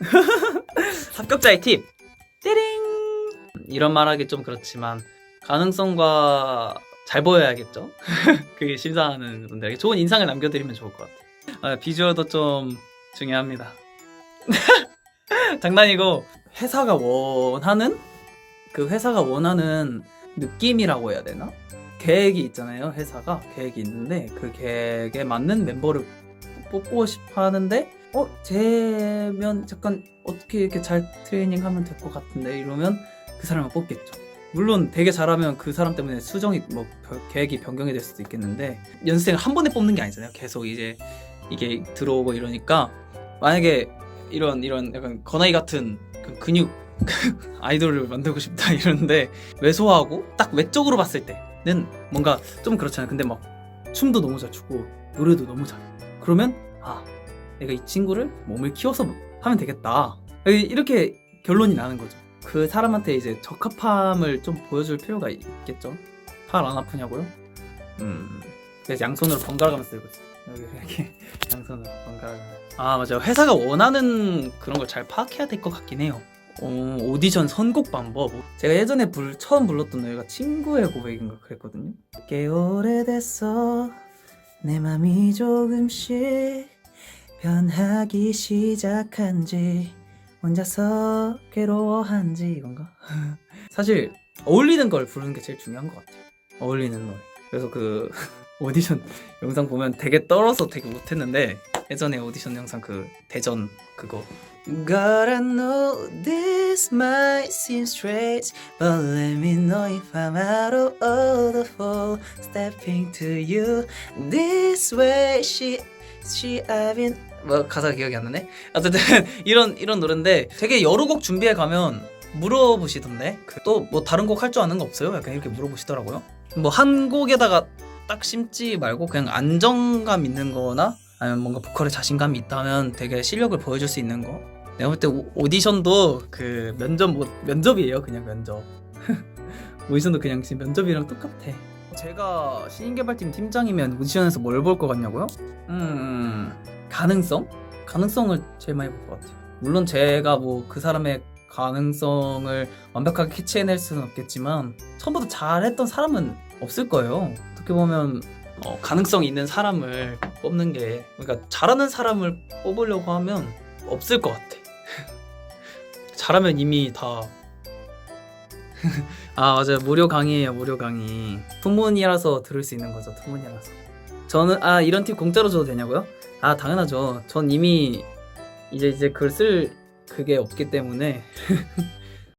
합격자의 팁 띠링! 이런 말하기 좀 그렇지만 가능성과 잘 보여야겠죠? 그 심사하는 분들에게 좋은 인상을 남겨드리면 좋을 것 같아요. 아, 비주얼도 좀 중요합니다. 장난이고 회사가 원하는 그 회사가 원하는 느낌이라고 해야 되나? 계획이 있잖아요 회사가. 계획이 있는데 그 계획에 맞는 멤버를 뽑고 싶어 하는데 어 쟤면 잠깐 어떻게 이렇게 잘 트레이닝하면 될 것 같은데 이러면 그 사람을 뽑겠죠. 물론 되게 잘하면 그 사람 때문에 수정이 뭐 벼- 계획이 변경이 될 수도 있겠는데 연습생을 한 번에 뽑는 게 아니잖아요. 계속 이제 이게 들어오고 이러니까 만약에 이런 이런 약간 거나이 같은 그 근육 아이돌을 만들고 싶다 이러는데 외소하고 딱 외적으로 봤을 때는 뭔가 좀 그렇잖아요. 근데 막 춤도 너무 잘 추고 노래도 너무 잘해. 그러면 아 내가 이 친구를 몸을 키워서 하면 되겠다. 이렇게 결론이 나는 거죠. 그 사람한테 이제 적합함을 좀 보여줄 필요가 있겠죠. 팔 안 아프냐고요? 음. 그래서 양손으로 번갈아 가면서 들고 있어요. 여기 이렇게 양손으로 번갈아 가면서. 아 맞아요. 회사가 원하는 그런 걸 잘 파악해야 될 것 같긴 해요. 어, 오디션 선곡 방법. 제가 예전에 불, 처음 불렀던 노래가 친구의 고백인가 그랬거든요. 꽤 오래됐어. 내 맘이 조금씩 변하기 시작한 지 혼자서 괴로워한 지 이건가? 사실 어울리는 걸 부르는 게 제일 중요한 것 같아요. 어울리는 노래. 그래서 그 오디션 영상 보면 되게 떨어서 되게 못했는데 예전에 오디션 영상 그 대전 그거 Gotta know this might seem strange But let me know if I'm out of order for stepping to you This way she she been 뭐 가사가 기억이 안 나네. 어쨌든 이런 이런 노래인데 되게 여러 곡 준비해 가면 물어보시던데. 또 뭐 다른 곡 할 줄 아는 거 없어요? 약간 이렇게 물어보시더라고요. 뭐 한 곡에다가 딱 심지 말고 그냥 안정감 있는 거나 아니면 뭔가 보컬에 자신감이 있다면 되게 실력을 보여줄 수 있는 거. 내가 볼 때 오디션도 그 면접 뭐 면접이에요 그냥 면접. 오디션도 그냥 지금 면접이랑 똑같아 제가 신인개발팀 팀장이면 오디션에서 뭘 볼 것 같냐고요? 음 가능성? 가능성을 제일 많이 볼 것 같아요 물론 제가 뭐 그 사람의 가능성을 완벽하게 캐치해낼 수는 없겠지만 처음부터 잘했던 사람은 없을 거예요 어떻게 보면 어, 가능성 있는 사람을 뽑는 게 그러니까 잘하는 사람을 뽑으려고 하면 없을 것 같아. 잘하면 이미 다. 아 맞아요. 무료 강의예요 무료 강의. 투문이라서 들을 수 있는 거죠 투문이라서. 저는 아 이런 팁 공짜로 줘도 되냐고요? 아 당연하죠. 전 이미 이제 이제 글 쓸 그게 없기 때문에